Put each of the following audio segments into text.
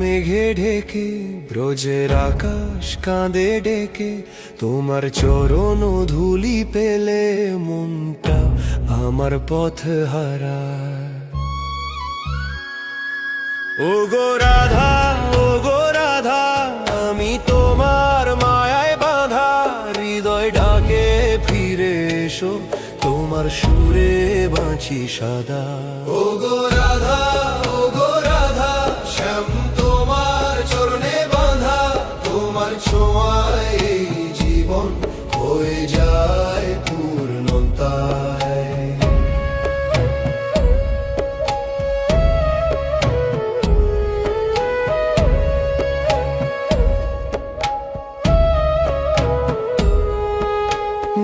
ঢেকে, ব্রজের আকাশ কাঁদে ডেকে, তোমার চরণ ধুলি পেলে মনটা আমার পথ হারায় ও গো রাধা ও গো রাধা, আমি তোমার মায়ায় বাঁধা, হৃদয় ডাকে ফিরে এসো, তোমার সুরে বাঁচি সদা।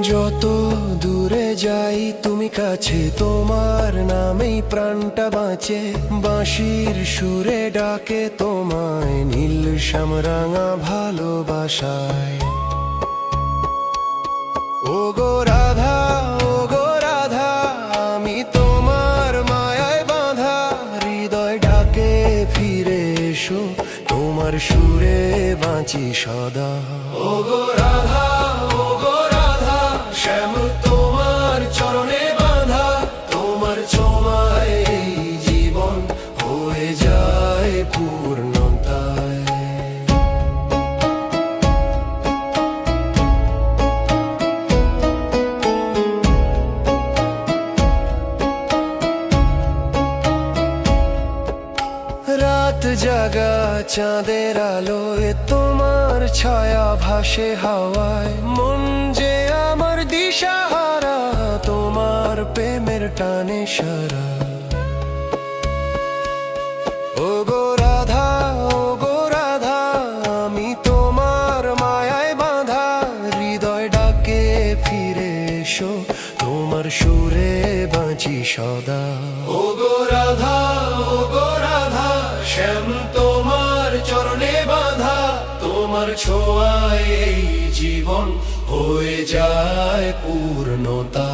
যত দূরে যাই, তুমি কাছে তোমার নামেই প্রাণটা বাঁচে। বাঁশির সুরে ডাকে তোমায় নীল শ্যামরাঙা ভালোবাসায়। রাধা রাধা, আমি তোমার বাঁধা। হৃদয় ডাকে ফিরে তোমার সুরে বাঁচি সদা। ও গো রাধা যায় পূর্ণতায় রাত জাগা চাঁদের আলোয় তোমার ছায়া ভাসে হাওয়ায় মন যে আমার দিশাহারা তোমার প্রেমের টানে সারা ও গো বাঁচি সদা। ও গো রাধা ও গো রাধা, শ্যাম তোমার চরণে বাঁধা, তোমার ছোঁয়ায় এই জীবন হয়ে যায় পূর্ণতা।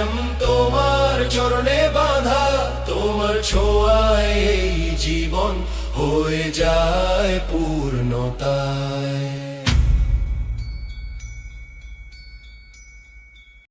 শ্যাম তোমার চরণে বাঁধা তোমার ছোঁয়ায় জীবন হয়ে যায় পূর্ণতায়।